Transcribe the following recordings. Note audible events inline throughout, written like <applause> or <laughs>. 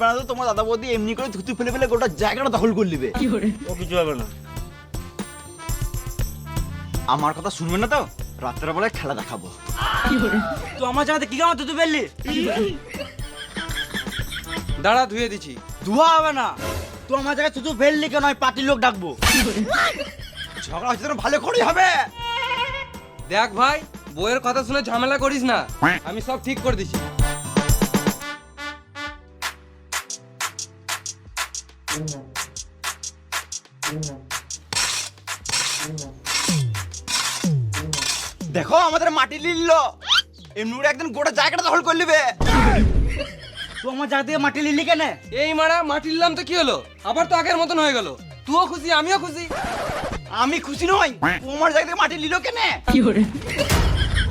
বলবে না তো তোমার দাদা বৌদি এমনি করে থুতু ফেলে ফেলে গোটা জায়গাটা দখল করে নিবে। ও কিছু হবে না। আমার কথা শুনবে না তো? রাত্রের বেলায় খেলা দেখাবো। তুই আমার জায়গাতে কি কামাতে তুই ফেললি? দাঁড়া ধুয়ে দিছি ধোয়া হবে না। তো আমার জায়গায় তুই ফেললি কেন? আমি পার্টির লোক ডাকবো। ঝগড়া হচ্ছে তো ভালো করেই হবে। দেখ ভাই বইয়ের কথা শুনে ঝামেলা করিস না। আমি সব ঠিক করে দিছি দেখো আমাদের মাটি লিলল। এমনি করে একদিন গোটা জায়গাটা দখল করে নিবে। তুই আমার জায়গা থেকে মাটি লিলি কেন? এই মারা মাটি নিলাম তো কি হলো? আবার তো আগের মতন হয়ে গেল। তুইও খুশি আমিও খুশি। আমি খুশি নই। তোমার জায়গা থেকে মাটি লিল কেনে?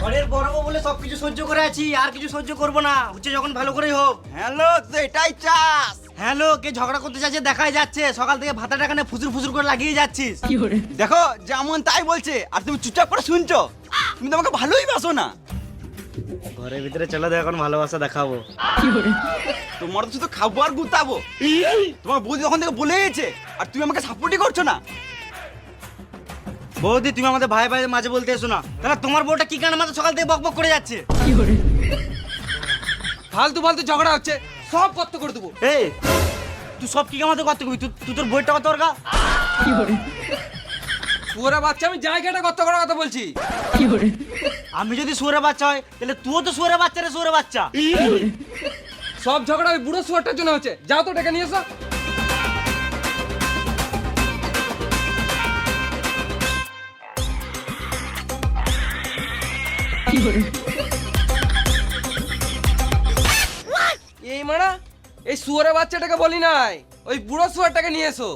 ঘরের বড় বউ বলে সবকিছু সহ্য করে আছি আর কিছু সহ্য করব না। হচ্ছে যখন ভালো করেই হোক। হ্যালো এটাই চাস হ্যালো কে ঝগড়া করতে যাচ্ছে দেখাই যাচ্ছে। সকাল থেকে ভাতা টাকানে ফুসুর ফুসুর করে লাগিয়ে যাচ্ছিস। দেখো যেমন তাই বলছে আর তুমি চুপচাপ করে শুনছো। তুমি তো আমাকে ভালোই বাসো না। ঘরের ভিতরে চলে তো এখন ভালোবাসা দেখাবো। তোমার তো শুধু খাব আর গুতাবো। তোমার বৌদি তখন থেকে বলে গেছে আর তুমি আমাকে সাপোর্টই করছ না। বৌদি তুমি আমাদের ভাই ভাই মাঝে বলতে এসো না। তাহলে তোমার বউটা কি কারণে মাঝে সকাল থেকে বক বক করে যাচ্ছে? ফালতু ফালতু ঝগড়া হচ্ছে। সব কত করে দেবো। এই তুই সব কি কামাতে করতে কবি তুই তোর বইটা কত ওর গা পুরা বাচ্চা আমি জায়গাটা কত করার কথা বলছি। আমি যদি সুরে বাচ্চা হয় তাহলে তুইও তো সুরে বাচ্চা রে সুরে বাচ্চা। সব ঝগড়া ওই বুড়ো শুয়ারটার জন্য হচ্ছে। যাও তো ডেকে নিয়ে এসো। এই মারা? এই শুয়ারের বাচ্চাটাকে বলি নাই ওই বুড়ো শুয়ারটাকে নিয়ে এসো।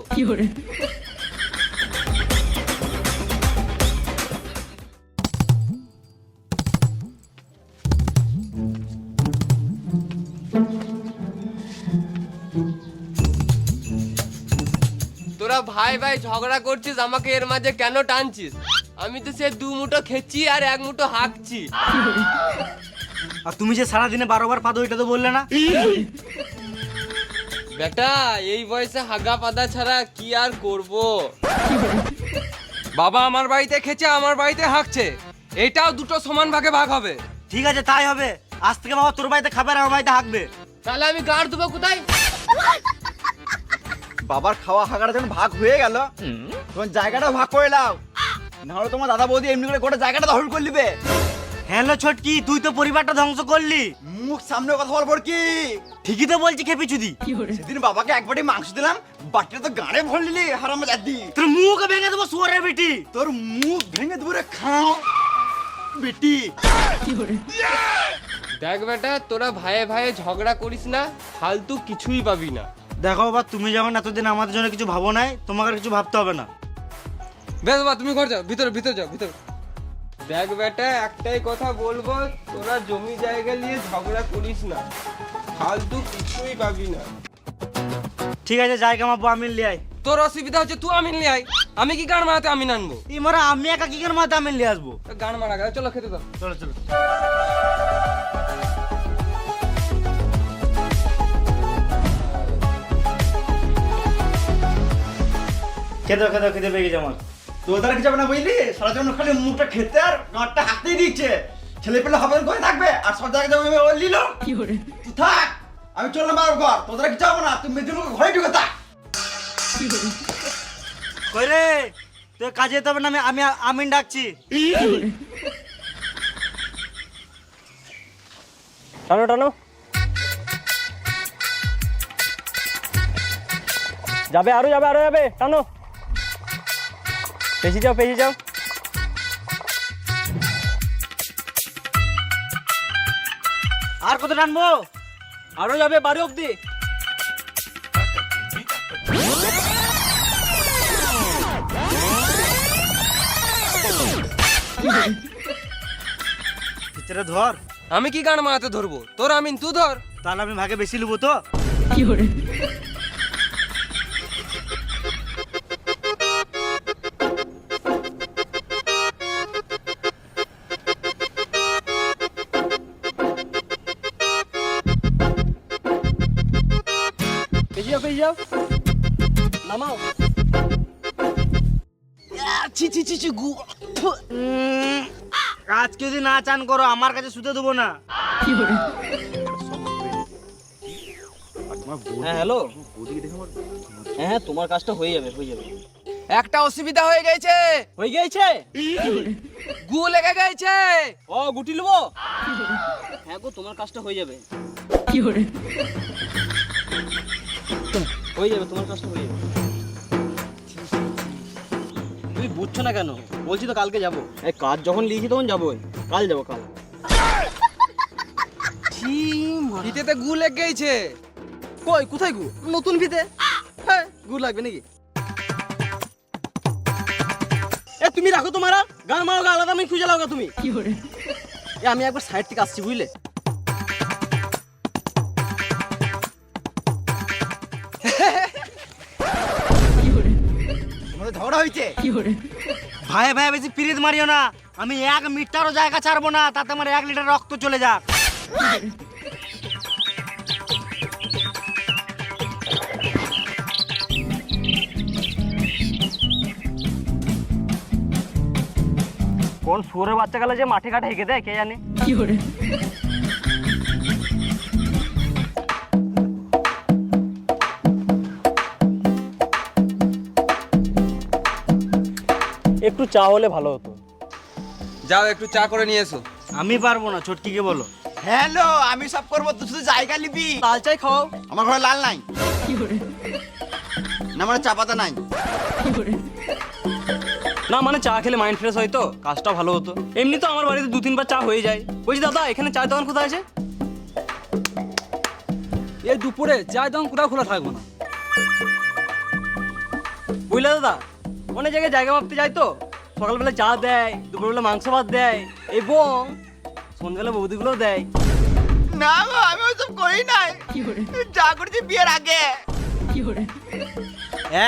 তোরা ভাই ভাই ঝগড়া করছিস আমাকে এর মাঝে কেন টানছিস? আমি তো সে দু মুঠো খেছি আর এক মুঠো হাঁকছি। আর তুমি যে সারাদিনে বারো বার পাদো ওইটা তো বললে না। বেটা এই বয়সে হাগা পাদা ছাড়া কি আর করব? বাবা আমার বাড়িতে খেছে আমার বাড়িতে হাঁকছে। এটাও দুটো সমান ভাগে ভাগ হবে। ঠিক আছে তাই হবে। আজ থেকে বাবা তোর বাড়িতে খাবে আর আমার বাড়িতে হাঁকবে। তাহলে আমি গাড় দেবো কোথায়? বাবার খাওয়া হাগাটা যখন ভাগ হয়ে গেল তখন জায়গাটা ভাগ করে নাও। নাহলে তোমার দাদা বৌদি এমনি করে গোটা জায়গাটা দখল করে নিবে। হ্যালো ছোটকি তুই তো পরিবারটা ধ্বংস করলি। মুখ সামনে কথা বলব কি ঠিকই তো বলছি খেপি চুদি। সেদিন বাবাকে এক বাটি মাংস দিলাম বাটিটা তো গাড়ে ভরে নিলি হারাম দাদি তোর মুখ ভেঙে দেবো সুয়ারের বেটি। তোর মুখ ভেঙে দেবো রে খাও। বেটি। দেখ বেটা তোরা ভাইয়ে ভাইয়ে ঝগড়া করিস না ফালতু কিছুই পাবি না। দেখো বাবা তুমি যখন এতদিন আমাদের জন্য কিছু ভাবো নাই তোমাকে আর কিছু ভাবতে হবে না। বেশ বাবা তুমি ঘর যাও ভিতরে ভিতরে যাও ভিতরে। দেখ বেটা একটাই কথা বলব তোরা জমি জায়গা নিয়ে ঝগড়া করিস না। ফালতু কিছুই পাবি না। ঠিক আছে যাই কামাবো আমি লিয়ে আয় তোর অসুবিধা হচ্ছে তুই আমিন নিয়ে আয় আমি কি গান মারাতে আমিন আনব? এই মারা আমি একা কি গান মাথা আমি নিয়ে আসব? গান মারা গেল চলো খেতে দাও। চলো চলো। খেতে খেতে খেতে পেয়ে গেছে আমার। তোর দ্বারা কিছু হবে না বুঝলি? সারা জন্য খালি মুখটা খেতে আর গাঁটটা হাতেই দিচ্ছে। ছেলে পেলে হবে করে থাকবে? আর সব জায়গায় যাবে ও লিল। তুই থাক আমি চললাম বাবার ঘর। তোর দ্বারা কিছু হবে না? তুই মেদিনীপুর ঘরে ঢুকে থাক। কই রে? তুই কাজে যেতে হবে না আমি আমি আমিন ডাকছি। টানো টানো। যাবে আরও যাবে আরও যাবে টানো। পেছি যাও পেছি যাও। আর কত টানবো? আরও যাবে বাড়ি অব্দি ভিতরে ধর। আমি কি গান মারাতে ধরবো? তোর আমিন তুই ধর। তাহলে আমি ভাগে বেশি নেব তো। নামাও ছি গু আজকে যদি না চান করো আমার কাছে শুতে দেবো না। হ্যাঁ হ্যালো। হ্যাঁ তোমার কাজটা হয়ে যাবে হয়ে যাবে। একটা অসুবিধা হয়ে গেছে। হয়ে গেছে? গু লেগে গেছে। ও গুটি নেব হ্যাঁ গো তোমার কাজটা হয়ে যাবে। কি হয়ে যাবে তোমার কাজটা হয়ে যাবে। তুমি বুঝছ না কেন? বলছি তো কালকে যাব। এই কাজ যখন লিখি তখন যাবোই। কাল যাব কাল। গু লেগে গেছে। কই কোথায় গু? নতুন ফিতে হ্যাঁ গু লাগবে নাকি? এ তুমি রাখো তোমারা। গান মারো গা আলাদা আমি খুঁজে লাও তুমি। এ আমি একবার সাইড থেকে আসছি বুঝলে? ঝগড়া হয়েছে ভাই ভাই বেশি পিরিত মারিও না। আমি এক মিটারও জায়গা ছাড়বো না তাতে আমার এক লিটার রক্ত চলে যাক। কোন সুরের বাচ্চা গেলে যে মাঠে ঘাটে হেঁকে দেয় কে জানে? একটু চা হলে ভালো হতো। যাও একটু চা করে নিয়ে এসো। আমি পারব না ছোটকিকে বলো। হ্যালো আমি সব করব তুই শুধু জায়গা নিবি। লাল চাই খাও। আমার ঘরে লাল নাই। না মানে চা পাতা নাই। না মানে চা খেলে মাইন্ড ফ্রেশ হয় তো কাজটা ভালো হতো। এমনি তো আমার বাড়িতে দু তিনবার চা হয়ে যায়। বলছি দাদা এখানে চায়ের দোকান কোথায় আছে? এই দুপুরে চায়ের দোকান কোথাও খোলা থাকব না। বুঝলে দাদা অনেক জায়গায় জায়গা মাপতে যায় তো। সকালবেলা চা দেয় দুপুরবেলা মাংস ভাত দেয় এবং সন্ধ্যাবেলা বৌদিগুলো দেয়। না গো আমি ওইসব করি নাই। যা করেছি বিয়ের আগে।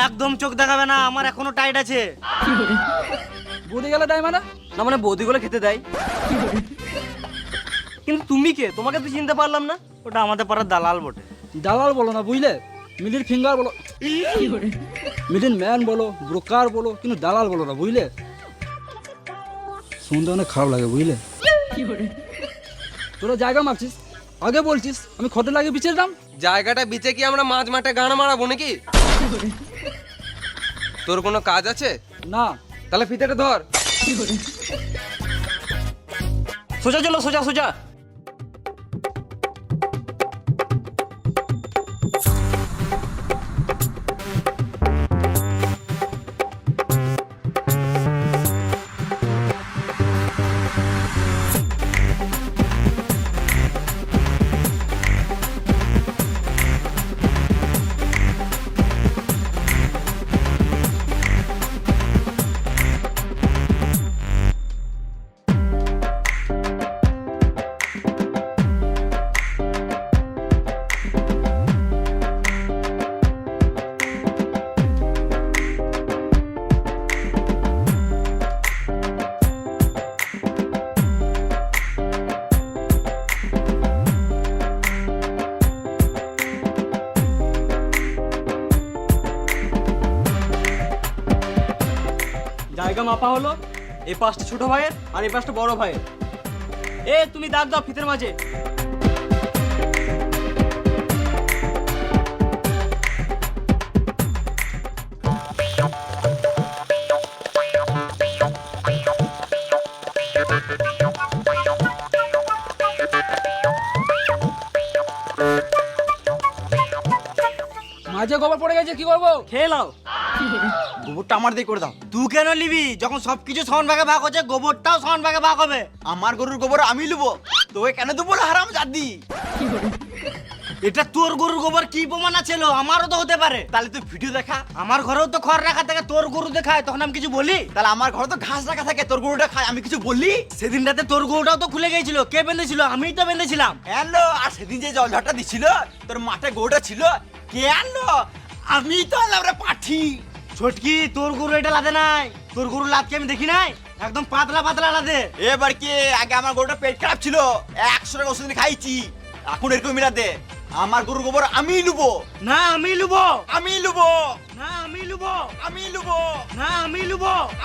একদম চোখ দেখাবে না আমার এখনও টাইট আছে। বৌদি গেলে দেয় মানে? না মানে বৌদিগুলো খেতে দেয়। কিন্তু তুমি কে? তোমাকে তো চিনতে পারলাম না। ওটা আমাদের পাড়ার দালাল বটে। দালাল বলো না বুঝলে? মিডিল ফিঙ্গার বলো। মিডিল ম্যান বলো ব্রোকার বলো কিন্তু দালাল বলো না বুঝলে? শুনতে অনেক খারাপ লাগে বুঝলে? তোরা জায়গা মাপছিস আগে বলছিস আমি খটে লাগে বিচের দাম জায়গাটা বিচে কি আমরা মাঝ মাঠে গান মারাবো নাকি? তোর কোনো কাজ আছে? না। তাহলে ফিতেটা ধর। সোজা চলো সোজা সোজা। মাপা হলো এই পাঁচটা ছোট ভাইয়ের আর এই পাঁচটা বড় ভাইয়ের। এ তুমি দাগ দাও ফিতের মাঝে। মাঝে গোবর পড়ে গেছে কি করব? খেয়ে নাও। <laughs> গোবরটা আমার দিয়ে করে দাও। তুই কেন নিবি? যখন সবকিছু সমান ভাগে ভাগ হচ্ছে গোবরটাও সমান ভাগে ভাগ হবে। আমার গরুর গোবর আমি লুবো। তোকে কেন দেবো হারাম জাদি এটা তোর গরুর গোবর কি প্রমাণ আছে? আমারও তো হতে পারে। তাহলে তুই ভিডিও দেখা। আমার ঘরেও তো খড় রাখা থাকে তোর গরু দেখায় তখন আমি কিছু বলি? তাহলে আমার ঘরে তো ঘাস রাখা থাকে তোর গরুটা খায় আমি কিছু বললি সেদিনটাতে তোর গরুটাও তো খুলে গিয়েছিল কে বেঁধেছিল? আমিই তো বেঁধেছিলাম। হ্যালো আর সেদিন যে জল ঝড়টা দিছিল তোর মাঠে গরুটা ছিল কে আনলো? আমি তো আনলাম রে পাঠি। ছোটকি তোর গরু এটা লাদে নাই। তোর গরু লাদকে আমি দেখি নাই? একদম পাতলা পাতলা লাদে। এবার কি আগে আমার গরুটা পেট খারাপ ছিল? একশো টাকা ওষুধ খাইছি। এখন এরকম মিলা দে। আমার গরুর গোবর আমি লুবো। না আমি লুবো। আমি লুবো। না আমি লুবো।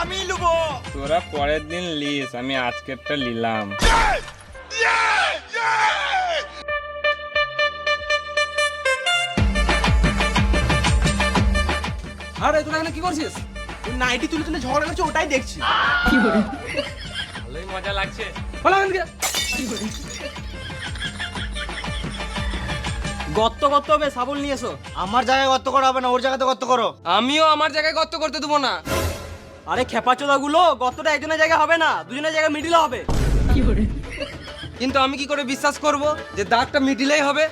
আমি লুবো। তোরা পরের দিন লিস আমি আজকেরটা নিলাম। আরে তোরা এখানে কি করছিস? নাইটি তুলে তুলে ঝগড়া করছে ওটাই দেখছি। ভালোই মজা লাগছে। বলো এখান থেকে। গর্ত গর্ত হবে সাবল নিয়ে এসো। আমার জায়গায় গর্ত করা হবে না ওর জায়গাতে গর্ত করো। আমিও আমার জায়গায় গর্ত করতে দেবো না। আরে খেপাচোদা গুলো গর্তটা একজনের জায়গায় হবে না দুজনের জায়গায় মিডিলে হবে। কিন্তু আমি কি করে বিশ্বাস করব যে দাগটা মিডিলেই হবে?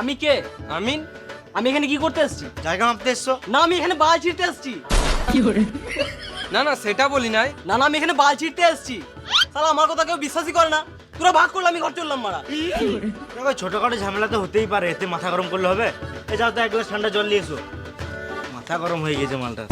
আমি কে? আমিন। আমি এখানে কি করতে এসেছি? জায়গা মাপতে এসছো? না আমি এখানে বাল ছিঁড়তে এসেছি। না না সেটা বলি নাই। না না আমি এখানে বাল ছিঁড়তে এসেছি। সালা আমার কথা কেউ বিশ্বাসই করে না। তোরা ভাগ করলে আমি ঘর চললাম মারা। দেখো ছোটখাটো ঝামেলা তো হতেই পারে এতে মাথা গরম করলে হবে। এ যাও তো এক গ্লাস ঠান্ডা জল নিয়ে এসো। মাথা গরম হয়ে গেছে মালটা।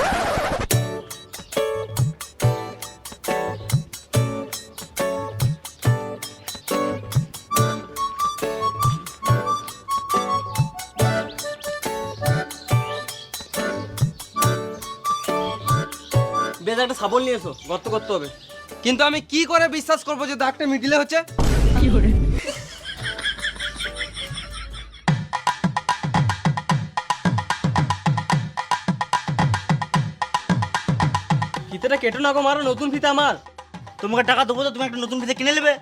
বেশ একটা সাবল নিয়ে এসো গর্ত করতে হবে। কিন্তু আমি কি করে বিশ্বাস করব যে দাগটা মিডিলে হচ্ছে? কি করে? ফিতেটা কেটো না গো মারো নতুন ফিতে আমার। তোমাকে টাকা দেবো তো তুমি একটা নতুন ফিতে কিনে নেবে।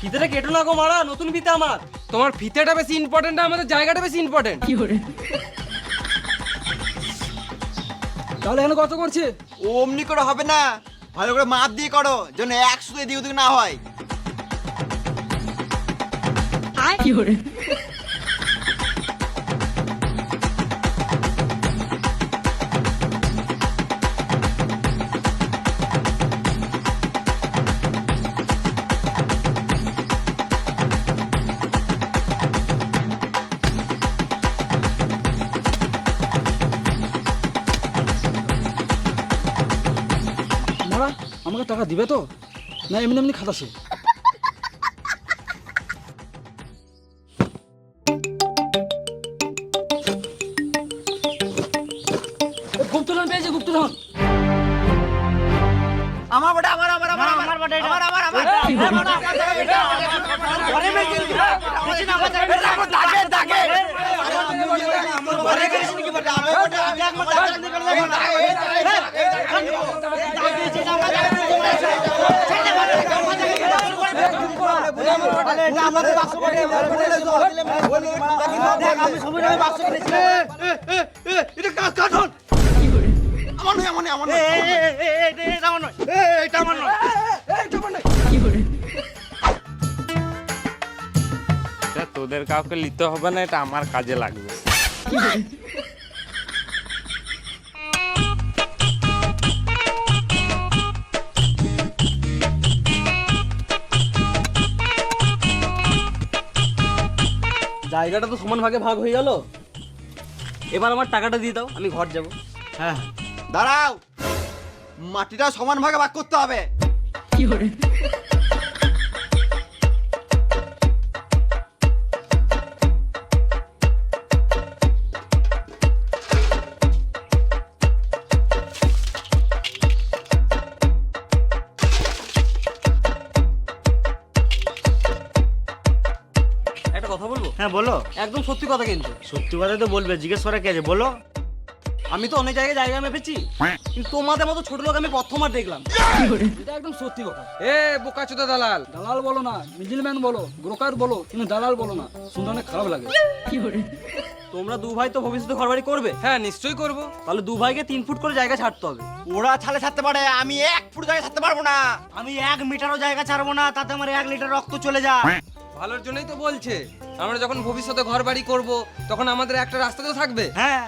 ফিতেটা কেটো না গো মারা নতুন ফিতে আমার। তোমার ফিতেটা বেশি ইম্পর্টেন্ট আমাদের জায়গাটা বেশি ইম্পর্টেন্ট তাহলে এখানে কত করছে? অমনি করে হবে না। ভালো করে মাপ দিয়ে করো যেন এক সুদে দিয়ে ওদিকে না হয়। মারা টাকা দিবে তো না এমনি এমনি খাতাছে গুপ্তধন পেয়েছে গুপ্তধন আমার বটে আমার আমার আমার আমার বটে আমার আমার আমার এটা তোদের কাউকে নিতে হবে না এটা আমার কাজে লাগবে। জায়গাটা তো সমান ভাগে ভাগ হয়ে গেল। এবার আমার টাকাটা দিয়ে দাও আমি ঘর যাব। হ্যাঁ। দাঁড়াও। মাটিটা সমান ভাগে ভাগ করতে হবে। একটা হ্যাঁ বলো। একদম সত্যি কথা কিন্তু। সত্যি কথা তো বলবে জিজ্ঞেস করা কে আছে বলো। আমি তো অনেক জায়গায় জায়গা মেপেছি। কিন্তু তোমাদের মতো ছোট লোক আমি প্রথমবার দেখলাম। এটা একদম সত্যি কথা। এ বোকাচোদা দালাল। দালাল বলো না মিডিলম্যান বলো ব্রোকার বলো কিন্তু দালাল বলো না। শুনতে অনেক খারাপ লাগে। তোমরা দু ভাই তো ভবিষ্যতে ঘর বাড়ি করবে? হ্যাঁ নিশ্চয়ই করব। তাহলে দু ভাইকে তিন ফুট করে জায়গা ছাড়তে হবে। ওরা ছালে ছাড়তে পারে আমি এক ফুট জায়গা ছাড়তে পারব না। আমি এক মিটারও জায়গা ছাড়বো না তাতে আমার এক লিটার রক্ত চলে যায়। ভালোর জন্যই তো বলছে। আমরা যখন ভবিষ্যতে ঘর বাড়ি করব তখন আমাদের একটা রাস্তা তো থাকবে। হ্যাঁ।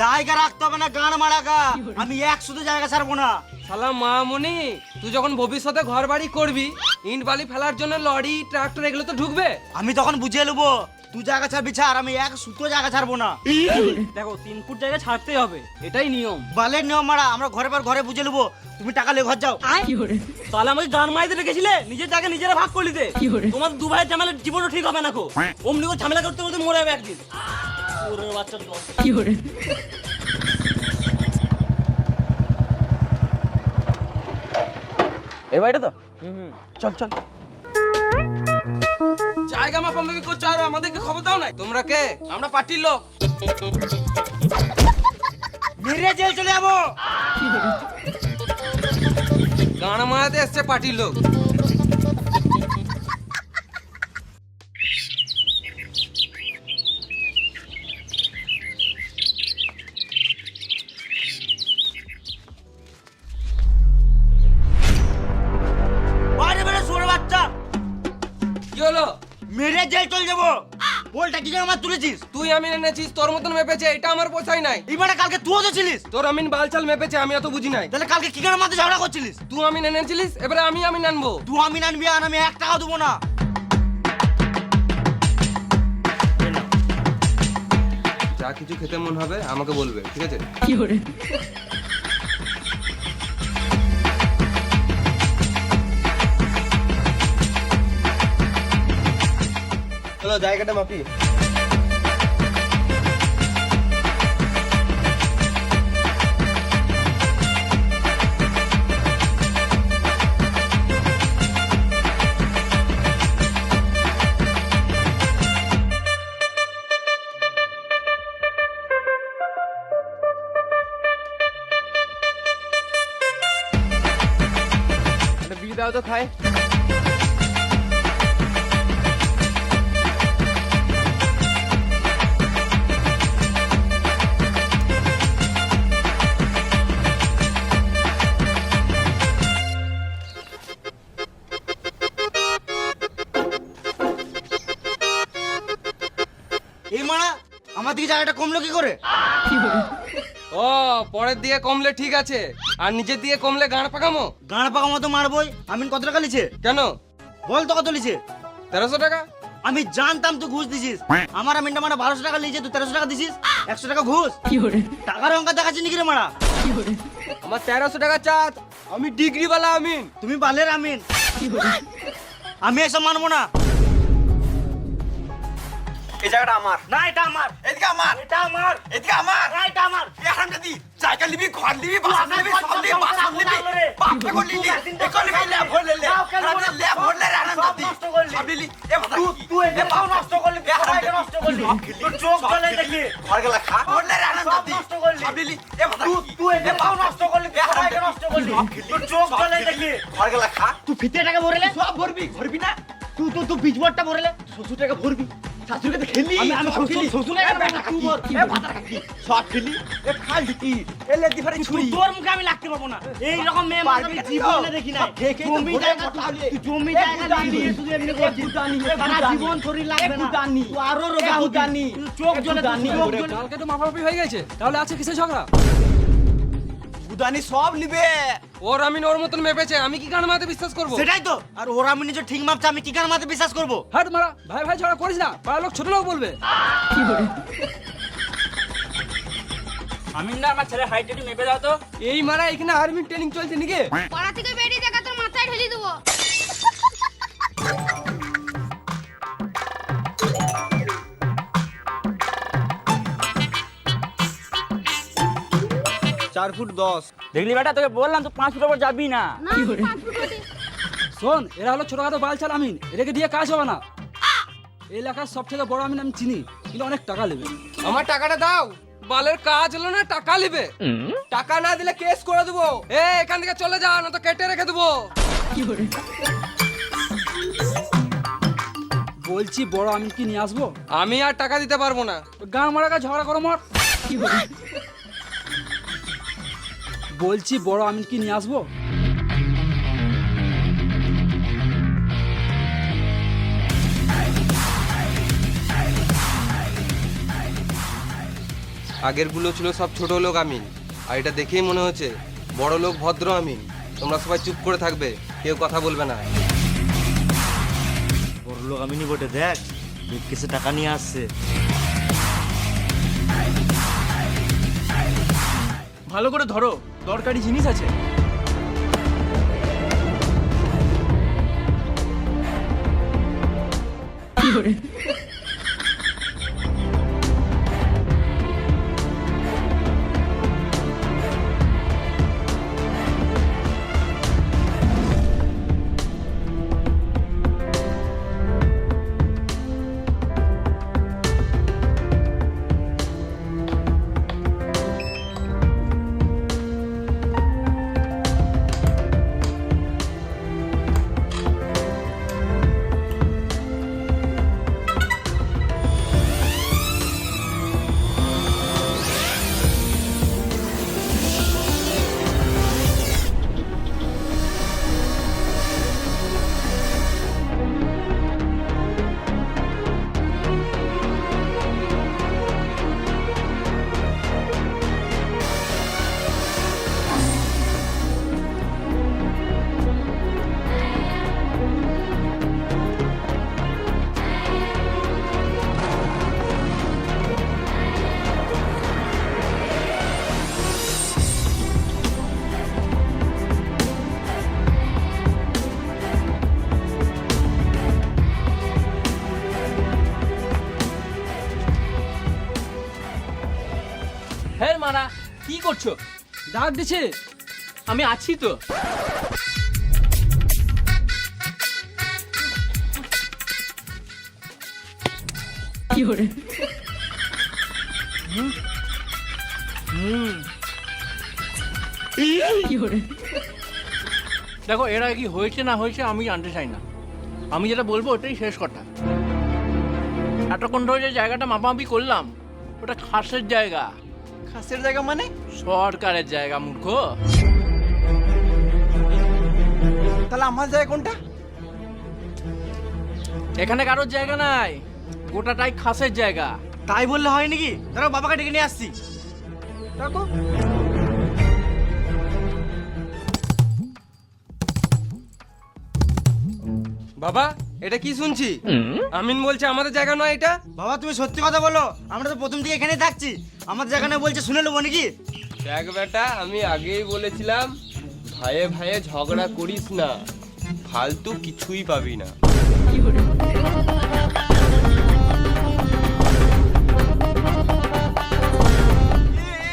জায়গা রাখতে হবে না গান মারাগা আমি এক শুধু জায়গা ছাড়বো না। শালা মামনি তুই যখন ভবিষ্যতে ঘর বাড়ি করবি ইট বালি ফেলার জন্য লরি ট্রাক্টর এগুলো তো ঢুকবে। আমি তখন বুঝিয়ে নেব। তুই জায়গা ছাড়বি ছাড় আমি এক সুতো জায়গা ছাড়বো না। দেখো তিন ফুট জায়গা ছাড়তেই হবে এটাই নিয়ম। বালের নিয়ম মারা আমরা ঘরে পর ঘরে বুঝে নেব তুমি টাকা লে ঘর যাও। তাহলে আমাকে গান মাইতে রেখেছিলে? নিজের জায়গা নিজেরা ভাগ করলি দে তোমার দু ভাইয়ের ঝামেলা জীবনও ঠিক হবে না কো। অমনি করে ঝামেলা করতে করতে মরে যাবে একদিন। বাচ্চা দল। এই বাড়িটা তো? চল চল। জায়গা মাপামাপি করছ আর আমাদেরকে খবর দাও নাই? তোমরা কে? আমরা পার্টির লোক। মেরে জেল চলে যাব। গান মারাতে এসছে পার্টির লোক। জেল চলে যাব। বলটা কি করে আমার তুলেছিস? তুই আমি এনেছিস তোর মতন মেপেছে এটা আমার পোষাই নাই। এবারে কালকে তুইও তো ছিলিস তোর আমিন বালচাল মেপেছে আমি অত বুঝি নাই। তাহলে কালকে কি করে মাঝে ঝগড়া করছিলিস? তুই আমি এনেছিলিস এবারে আমি আমি আনব। তুই আমি আনবি আর আমি এক টাকা দেবো না। যা কিছু খেতে মন হবে আমাকে বলবে ঠিক আছে? চলো জায়গাটা মাপি। একটা বিড়ি দাও তো খাই ও পরের দিকে কমলে ঠিক আছে। আর নিচের দিকে কমলে গাঁড় পাকামো? গাঁড় পাকা মতো মারবই। আমি কত টাকা লিছে কেন? বল তো কত লিছে তেরোশো টাকা? আমি জানতাম তুই ঘুষ দিছিস। আমার আমিনটা মারা বারোশো টাকা লিছে তুই তেরোশো টাকা দিছিস? একশো টাকা ঘুষ। টাকার অঙ্কা দেখাচ্ছি নাকি রে মারা? আমার তেরোশো টাকা চাঁদ। আমি ডিগ্রিওয়ালা আমিন। তুমি বালের আমিন। আমি এসব মানবো না। এই জায়গাটা আমার। না এটা আমার। এদিকে আমার। এটা আমার। এদিকে আমার। না এটা আমার। এ হারামজাদি জায়গা নিবি ঘর নিবি বাসা নিবি সব নিবি বাসা নিবি। বাপ করলি নি এ করলি ল্যাব হলে লে ল্যাব হলে রে হারামজাদি নষ্ট করলি। সব নিলি এ ভাতা তুই এদের তাও নষ্ট করলি সবাইকে নষ্ট করলি। তোর চোখ জ্বলে দেখি। ঘর গেলা খা হলে হারামজাদি সব নষ্ট করলি। সব নিলি এ ভাতা তুই এদের তাও নষ্ট করলি নষ্ট করলি। তোর চোখ জ্বলে দেখি। ঘর গেলা খা তুই ফিতে টাকা ভরেলে সব ভরবি। ভরবি না? তুই তুই তুই বীজবরটা ভরেলে শ্বশুর টাকা ভরবি শাশুড়িকে তো খেলি আমি- আমি সব শ্বশুর- খেলি। শ্বশুর এ টাকা বেটা তুই কাকি, ভর। এ ভাতা কাকি, সব খেলি এ খাল দিকি এ লেদি ফারে ছুরি তোর মুখে আমি লাগতে পারব না এই রকম মেয়ে মানুষ জীবনে দেখি না খেয়ে খেয়ে তো জমি জায়গা তুই জমি জায়গা নিয়ে শুধু এমনি করছিস সারা জীবন শরীর লাগবে না তুই আরও রোগা হবি চোখ জ্বলে তুই কালকে তো মাপামাপি হয়ে গেছে তাহলে আছে কিসের ঝগড়া গুদানি সব নিবে ওর আমি ওর মতন মেপেছে আমি কি গান মারাতে বিশ্বাস করব? সেটাই তো। আর ওর আমি নিজে ঠিক মাপছে আমি কি কার মাতে বিশ্বাস করব? হাট মারা ভাই ভাই ঝগড়া করিস না পাড়ার লোক ছোট লোক বলবে। আমি না আমার ছেলে হাইট একটু মেপে দাও তো। এই মারা এখানে আর্মি ট্রেনিং চলছে নাকি? পাড়া থেকে চার ফুট দশ। দেখলি বেটা তোকে বললাম তো পাঁচ ফুট ওপর যাবি না। না পাঁচ ফুট হতে শোন এরা হলো ছোটখাটো বালচাল আমিন। এদেরকে দিয়ে কাজ হবে না। এই এলাকার সব থেকে বড় আমিন আমি চিনি কিন্তু অনেক টাকা নেবে। আমার টাকাটা দাও। বালের কাজ হলো না টাকা নেবে। টাকা না দিলে কেস করে দেবো। এ এখান থেকে চলে যা না তো কেটে রেখে দেবো। বলছি বড় আমিন কি নিয়ে আসব? আমি আর টাকা দিতে পারব না। গান মারা গা ঝগড়া করো মর। বলছি বড় আমিন কি নিয়ে আসব? আগেরগুলো ছিল সব ছোট লোক আমিন আর এটা দেখেই মনে হচ্ছে বড় লোক ভদ্র আমিন। তোমরা সবাই চুপ করে থাকবে কেউ কথা বলবে না। বড় লোক আমি নি বটে দেখ কেসে টাকা নিয়ে আসছে। ভালো করে ধরো। দরকারি জিনিস আছে। হ্যাঁ করছ? ডাক দিছে? আমি আছি তো। দেখো এরা কি হয়েছে না হয়েছে আমি জানতে চাই না। আমি যেটা বলব ওটাই শেষ কথা। এতক্ষণ ধরে যে জায়গাটা মাপামাপি করলাম ওটা খাসের জায়গা। খাসের জায়গা মানে? সরকারের জায়গা মূর্খ। তাহলে আমার জায়গা কোনটা? এখানে কারোর জায়গা নাই। গোটাটাই খাসের জায়গা। তাই বললে হয় নাকি? ধরো বাবাকে ডেকে নিয়ে আসছি। দেখো। বাবা এটা কি শুনছি? আমিন বলছে আমাদের জায়গা নয় এটা? বাবা তুমি সত্যি কথা বলো। আমরা তো প্রথম থেকে এখানেই থাকছি। আমাদের যেখানে বলছে শুনে নেব নাকি? দেখ বেটা, আমি আগেই বলেছিলাম, ভাইয়ে ভাইয়ে ঝগড়া করিস না, ফালতু কিছুই পাবি না।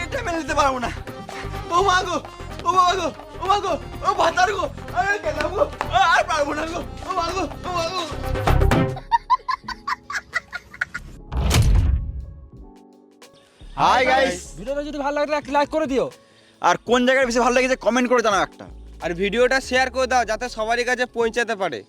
এটা মেনে নিতে পারব না। ও মা গো ও বাবা গো ও মা গো, ও ভাতার গো, আরে গেলাম গো? আর পারব না গো ও মা গো ও মা গো। হাই গাইস ভিডিওটা যদি ভালো লাগে একটা লাইক করে দিও। আর কোন জায়গায় বেশি ভালো লেগেছে কমেন্ট করে জানাও একটা। আর ভিডিওটা শেয়ার করে দাও যাতে সবারই কাছে পৌঁছাতে পারে।